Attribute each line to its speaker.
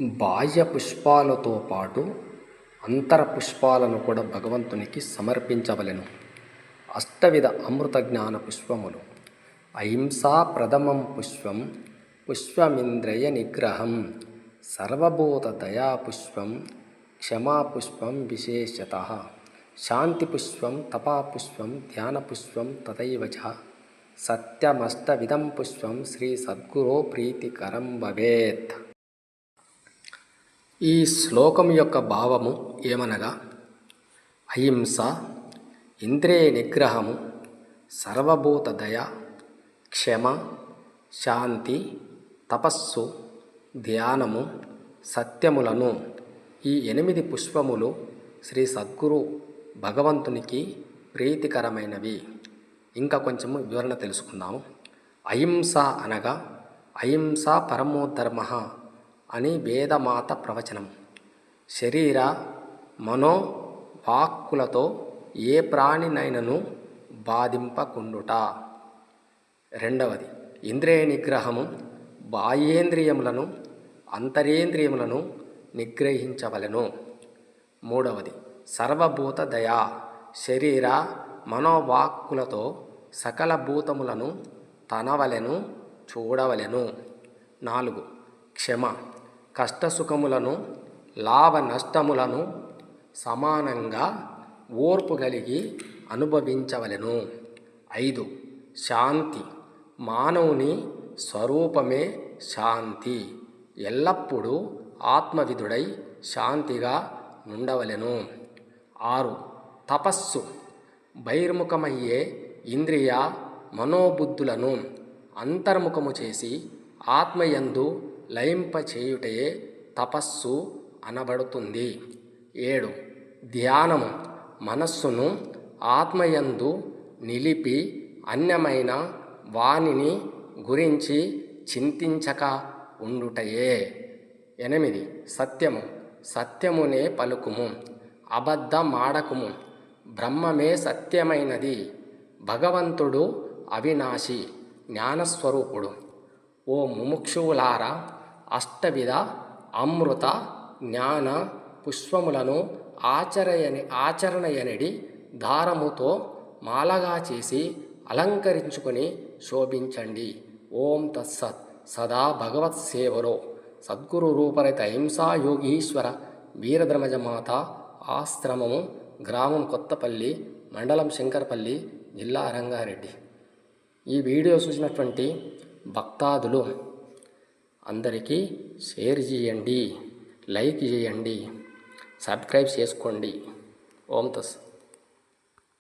Speaker 1: బాహ్య పుష్పాలతో పాటు అంతర పుష్పాలను కూడా భగవంతునికి సమర్పించవలెను. అష్టవిధ అమృత జ్ఞాన పుష్పములు. అహింసా ప్రథమం పుష్పం పుష్పమింద్రియ నిగ్రహం సర్వభూత దయా పుష్పం క్షమా పుష్పం విశేషత శాంతి పుష్పం తపాపుష్పం ధ్యాన పుష్పం సత్యమష్టవిధం పుష్పం శ్రీ సద్గురో ప్రీతికరం భవేత్. ఈ శ్లోకం యొక్క భావము ఏమనగా? అహింస ఇంద్రియ నిగ్రహము సర్వభూత దయ క్షమ శాంతి తపస్సు ధ్యానము సత్యములను. ఈ ఎనిమిది పుష్పములు శ్రీ సద్గురు భగవంతునికి ప్రీతికరమైనవి. ఇంకా కొంచెము వివరణ తెలుసుకుందాము. అహింస అనగా అహింస పరమోధర్మ అని వేదమాత ప్రవచనం. శరీర మనో వాక్కులతో ఏ ప్రాణినైనను బాధింపకుండుట. రెండవది ఇంద్రియ నిగ్రహము బాహ్యేంద్రియములను అంతరేంద్రియములను నిగ్రహించవలెను. మూడవది సర్వభూత దయా శరీర మనోవాక్కులతో సకల భూతములను తనవలెను చూడవలెను. నాలుగు క్షమ కష్టసుఖములను లాభ నష్టములను సమానంగా ఓర్పు కలిగి అనుభవించవలెను. ఐదు శాంతి. మానవుని స్వరూపమే శాంతి. ఎల్లప్పుడూ ఆత్మవిధుడై శాంతిగా ఉండవలెను ఆరు తపస్సు. బహిర్ముఖమయ్యే ఇంద్రియ మనోబుద్ధులను అంతర్ముఖము చేసి ఆత్మయందు లయింపచేయుటయే తపస్సు అనబడుతుంది. ఏడు. ధ్యానము. మనస్సును ఆత్మయందు నిలిపి అన్యమైన వానిని గురించి చింతించక ఉండుటయే. ఎనిమిది. సత్యము. సత్యమునే పలుకుము. అబద్ధమాడకుము. బ్రహ్మమే సత్యమైనది. భగవంతుడు అవినాశి జ్ఞానస్వరూపుడు. ఓ ముముక్షువులారా అష్టవిధ అమృత జ్ఞాన పుష్పములను ఆచరయని ఆచరణయనిడి దారముతో మాలగా చేసి అలంకరించుకొని శోభించండి. ఓం తత్సత్. సదా భగవత్ సేవలో. సద్గురు రూపరహిత హింసా యోగీశ్వర వీరధ్రమజమాత ఆశ్రమము గ్రామం కొత్తపల్లి మండలం శంకరపల్లి జిల్లా రంగారెడ్డి ఈ వీడియో చూసినటువంటి భక్తాదులు అందరికీ షేర్ చేయండి లైక్ చేయండి సబ్స్క్రైబ్ చేసుకోండి. ఓం తస్